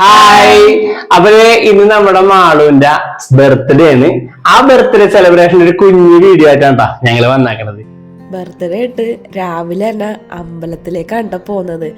Hi അവർ ഇന്ന് നമ്മുടെ മാളുവിന്റെ birthday ആണ്. ആ ബർത്ത്ഡേ സെലിബ്രേഷൻ ഒരു കുഞ്ഞു വീഡിയോ ആയിട്ടാണ് ട്ടാ ഞങ്ങൾ വന്നാക്കണത്. ബർത്ത്ഡേ ആയിട്ട് രാവിലെ തന്നെ അമ്പലത്തിലേക്കാണ് കേട്ടോ പോകുന്നത്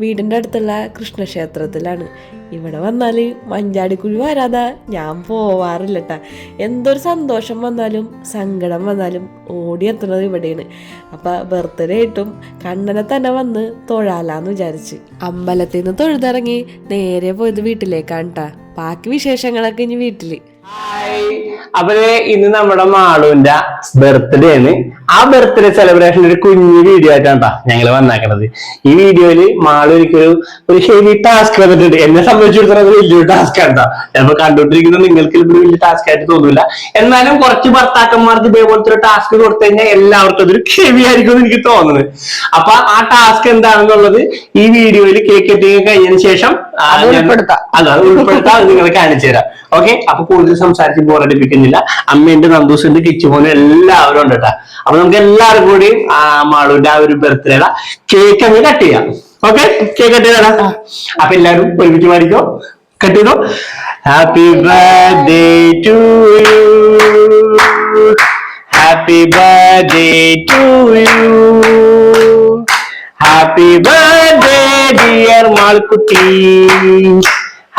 വീടിന്റെ അടുത്തുള്ള കൃഷ്ണക്ഷേത്രത്തിലാണ്. ഇവിടെ വന്നാൽ മഞ്ചാടിക്കുഴി വരാതെ. ഞാൻ പോവാറില്ല കേട്ടാ എന്തൊരു സന്തോഷം വന്നാലും സങ്കടം വന്നാലും ഓടിയെത്തുന്നത് ഇവിടെയാണ്. അപ്പം ബർത്ത്ഡേ ആയിട്ടും കണ്ണനെ തന്നെ വന്ന് തൊഴാലാന്ന് വിചാരിച്ച്. അമ്പലത്തിൽ നിന്ന് തൊഴുതിറങ്ങി നേരെ പോയത് വീട്ടിലേക്കാണ് കേട്ടാ ബാക്കി വിശേഷങ്ങളൊക്കെ ഇനി വീട്ടിൽ അപ്പൊ ഇന്ന് നമ്മുടെ മാളുവിന്റെ ബർത്ത്ഡേ ആണ്. ആ ബർത്ത്ഡേ സെലിബ്രേഷൻ ഒരു കുഞ്ഞു വീഡിയോ ആയിട്ടാണ് ട്ടാ ഞങ്ങൾ വന്നാക്കണത്. ഈ വീഡിയോയിൽ മാളു എനിക്കൊരു ഒരു ഹെവി ടാസ്ക് വന്നിട്ടുണ്ട്. എന്നെ സംബന്ധിച്ചിടത്തോളം വലിയൊരു ടാസ്ക് ആണ് ചിലപ്പോ കണ്ടുകൊണ്ടിരിക്കുന്ന നിങ്ങൾക്ക് വലിയ ടാസ്ക് ആയിട്ട് തോന്നില്ല എന്നാലും കുറച്ച് ഭർത്താക്കന്മാർക്ക് ഇതേപോലത്തെ ഒരു ടാസ്ക് കൊടുത്തു കഴിഞ്ഞാൽ എല്ലാവർക്കും അതൊരു ഹെവി ആയിരിക്കും എന്ന് എനിക്ക് തോന്നുന്നത്. അപ്പൊ ആ ടാസ്ക് എന്താണെന്നുള്ളത് ഈ വീഡിയോയിൽ കേക്ക് കട്ടിങ് കഴിഞ്ഞതിന് ശേഷം അത് ഉൾപ്പെടുത്താം. നിങ്ങൾ അത് കാണിച്ചു തരാം ഓക്കെ അപ്പൊ കൂടുതൽ സംസാരിച്ച് ബോറടിപ്പിക്കുന്നില്ല അമ്മേന്റെ നന്ദൂസ് ഉണ്ട് കിച്ചുമോനും എല്ലാവരും ഉണ്ട് കേട്ടോ അപ്പൊ നമുക്ക് എല്ലാവരും കൂടി ആ മാളുവിന്റെ ആ ഒരു ബർത്ത്ഡേയുടെ കേക്ക് അങ്ങ് കട്ട് ചെയ്യാം. ഓക്കെ കേക്ക് കട്ട് ചെയ്താ അപ്പൊ എല്ലാവരും ഒരുമിച്ച് പാടിക്കോ? കട്ട് ചെയ്തോ? Happy birthday to you happy birthday to you happy birthday dear മാൾക്കുട്ടി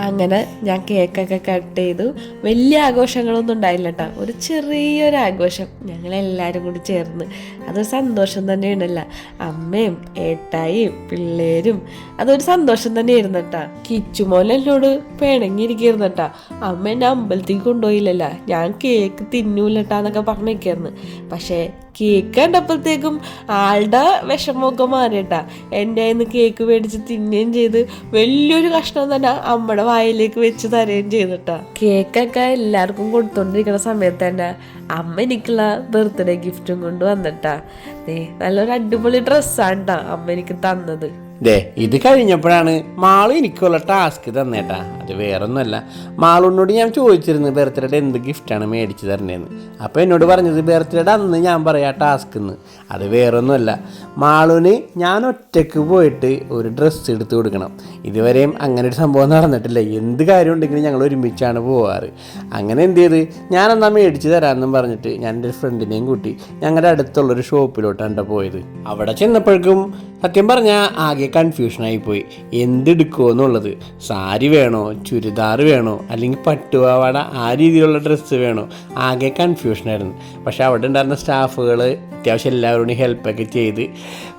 അങ്ങനെ ഞാൻ കേക്കൊക്കെ കട്ട് ചെയ്തു. വലിയ ആഘോഷങ്ങളൊന്നും ഉണ്ടായില്ല കേട്ടോ ഒരു ചെറിയൊരു ആഘോഷം. ഞങ്ങളെല്ലാവരും കൂടി ചേർന്ന്. അതൊരു സന്തോഷം തന്നെയാണല്ല. അമ്മയും ഏട്ടായും പിള്ളേരും അതൊരു സന്തോഷം തന്നെയായിരുന്നു കേട്ടാ കിച്ചുമോൻ എന്നോട് പിണങ്ങിയിരിക്കുന്നു കേട്ടാ അമ്മ എന്നെ അമ്പലത്തിൽ കൊണ്ടുപോയില്ലല്ല. ഞാൻ കേക്ക് തിന്നൂലട്ടാന്നൊക്കെ പറഞ്ഞിരിക്കായിരുന്നു പക്ഷേ കേക്ക് കണ്ടപ്പോഴത്തേക്കും ആളുടെ വിഷമമൊക്കെ മാറിയിട്ടാ എന്റെ കയ്യിൽ നിന്ന് കേക്ക് മേടിച്ച് തിന്നുകയും ചെയ്ത് വലിയൊരു കഷ്ണം തന്നെ അമ്മയുടെ വായിലേക്ക് വെച്ച് തരുകയും ചെയ്തിട്ടാ. കേക്കൊക്കെ എല്ലാവർക്കും കൊടുത്തോണ്ടിരിക്കുന്ന സമയത്ത് തന്നെ അമ്മ എനിക്കുള്ള ബർത്ത്ഡേ ഗിഫ്റ്റും കൊണ്ട് വന്നിട്ടാ. ദേ നല്ലൊരു അടിപൊളി ഡ്രസ്സാണ് അമ്മ എനിക്ക് തന്നത്. ദേ ഇത് കഴിഞ്ഞപ്പോഴാണ് മാളു എനിക്കുള്ള ടാസ്ക് തന്നേട്ടാ. അത് വേറൊന്നുമല്ല. മാളുവിനോട് ഞാൻ ചോദിച്ചിരുന്നു ബർത്ത്ഡേയുടെ എന്ത് ഗിഫ്റ്റാണ് മേടിച്ച് തരണേന്ന്. അപ്പോൾ എന്നോട് പറഞ്ഞത് ബർത്ത്ഡേയുടെ അന്ന് ഞാൻ പറയാം ടാസ്ക് എന്ന് അത് വേറൊന്നുമല്ല. മാളൂന് ഞാൻ ഒറ്റയ്ക്ക് പോയിട്ട് ഒരു ഡ്രസ്സ് എടുത്ത് കൊടുക്കണം. ഇതുവരെയും അങ്ങനെ ഒരു സംഭവം നടന്നിട്ടില്ല. എന്ത് കാര്യം ഉണ്ടെങ്കിലും ഞങ്ങൾ ഒരുമിച്ചാണ് പോവാറ്. അങ്ങനെ എന്ത് ചെയ്ത്? ഞാൻ എന്നാ മേടിച്ച് തരാമെന്നും പറഞ്ഞിട്ട് ഞാൻ എന്റെ ഫ്രണ്ടിനെയും കൂട്ടി ഞങ്ങളുടെ അടുത്തുള്ളൊരു ഷോപ്പിലോട്ടാണ് പോയത്. അവിടെ ചെന്നപ്പോഴേക്കും സത്യം പറഞ്ഞാൽ ആകെ കൺഫ്യൂഷനായി പോയി എന്തെടുക്കുമോ എന്നുള്ളത്? സാരി വേണോ? ചുരിദാർ വേണോ? അല്ലെങ്കിൽ പട്ടുപാവാട ആ രീതിയിലുള്ള ഡ്രസ്സ് വേണോ? ആകെ കൺഫ്യൂഷനായിരുന്നു പക്ഷെ അവിടെ ഉണ്ടായിരുന്ന സ്റ്റാഫുകൾ അത്യാവശ്യം എല്ലാവരോടും ഹെൽപ്പൊക്കെ ചെയ്ത്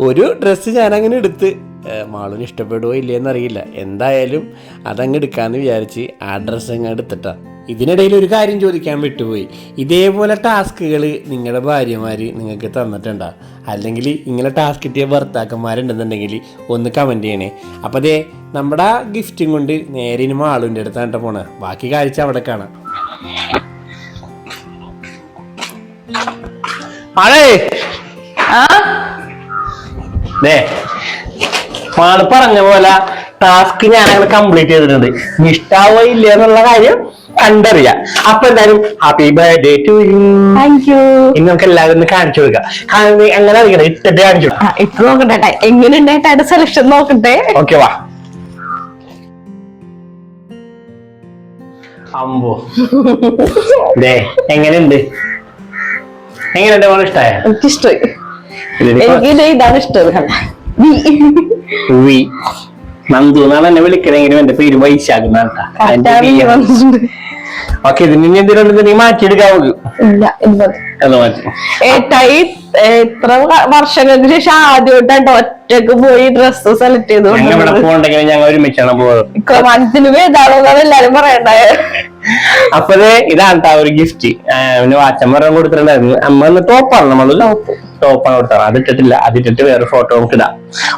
ഒരു ഡ്രസ്സ് ഞാനങ്ങനെ എടുത്ത് മാളൂന് മാളുവിന് ഇഷ്ടപ്പെടുവോ ഇല്ലയെന്ന് അറിയില്ല എന്തായാലും അതങ്ങ് എടുക്കാമെന്ന് വിചാരിച്ച് ആ ഡ്രസ്സ് അങ്ങ് എടുത്തിട്ടാ. ഇതിനിടയിൽ ഒരു കാര്യം ചോദിക്കാൻ വിട്ടുപോയി. ഇതേപോലെ ടാസ്കുകൾ നിങ്ങളുടെ ഭാര്യമാർ നിങ്ങൾക്ക് തന്നിട്ടുണ്ടോ. അല്ലെങ്കിൽ ഇങ്ങനെ ടാസ്ക് കിട്ടിയ ഭർത്താക്കന്മാരുണ്ടെന്നുണ്ടെങ്കിൽ ഒന്ന് കമന്റ് ചെയ്യണേ. അപ്പോൾ അതേ നമ്മുടെ ആ ഗിഫ്റ്റും കൊണ്ട് നേരെ ഇനി മാളുവിന്റെ അടുത്താണ് പോണേ. ബാക്കി കാഴ്ച അവിടെ കാണാം. ആളേ ദേ മാൾ പറഞ്ഞ പോലെ ടാസ്ക് ഞാൻ അങ്ങനെ കംപ്ലീറ്റ് ചെയ്തിട്ടുണ്ട് ഇഷ്ടാവോ ഇല്ല എന്നുള്ള കാര്യം കണ്ടറിയാം. അപ്പൊ എന്തായാലും happy birthday to you thank you ഇനി നമുക്ക് എല്ലാവരും ഒന്ന് കാണിച്ചു കൊടുക്കാം. എങ്ങനെ അറിയണം? ഇട്ടിട്ട് കാണിച്ചു ഇപ്പൊ നോക്കട്ടെ ട്ടാ. എങ്ങനെ ഉണ്ടായിട്ട് സെലക്ഷൻ നോക്കട്ടെ? ഓക്കെ വാ. അമ്പോ. ദേ എങ്ങനെയുണ്ട്? എങ്ങനെയുണ്ട് ഇഷ്ടായ? എനിക്ക് ഇഷ്ടമായി എനിക്ക് ഇത് ഇതാണ് ഇഷ്ടം വി നന്ദു എന്നാണ് എന്നെ വിളിക്കണെങ്കിലും എന്റെ പേര് വൈശാഖ് ഓക്കെ ഇതിന് എന്തിനുണ്ട് നീ മാറ്റിയെടുക്കാൻ നമുക്ക് എത്ര വർഷങ്ങൾക്ക് ശേഷം ആദ്യമായിട്ടാണ് ഒറ്റയ്ക്ക് പോയി ഡ്രസ്സ് സെലക്ട് ചെയ്ത് ഞങ്ങൾ. പോകണ്ടെങ്കിൽ ഒരുമിച്ചാണ് പോകുന്നത് മനസ്സിന് വേദാണോ എന്നാണ് എല്ലാരും പറയണ്ടായ അപ്പൊ ഇതാണ് ഒരു ഗിഫ്റ്റ് പിന്നെ പറയാൻ കൊടുത്തിട്ടുണ്ടായിരുന്നു. അമ്മ ഒന്ന് ടോപ്പാണ് നമ്മൾ ടോപ്പാണ് കൊടുത്തത്. അത് ഇട്ടിട്ടില്ല. അത് ഇട്ടിട്ട് വേറെ ഫോട്ടോ നമുക്ക് ഇടാം.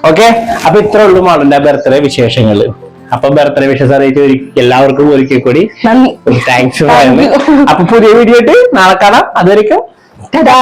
ഓക്കെ അപ്പൊ ഇത്ര ഉള്ളു മാളിന്റെ ബർത്ത്ഡേ വിശേഷങ്ങൾ. അപ്പൊ ബർത്ത്ഡേ വിഷസ് അറിയിച്ചു എല്ലാവർക്കും ഒരിക്കൽ കൂടി താങ്ക്സ് അപ്പൊ പുതിയ വീഡിയോ ആയിട്ട് നാളെ കാണാം. അതുവരെയും ടാ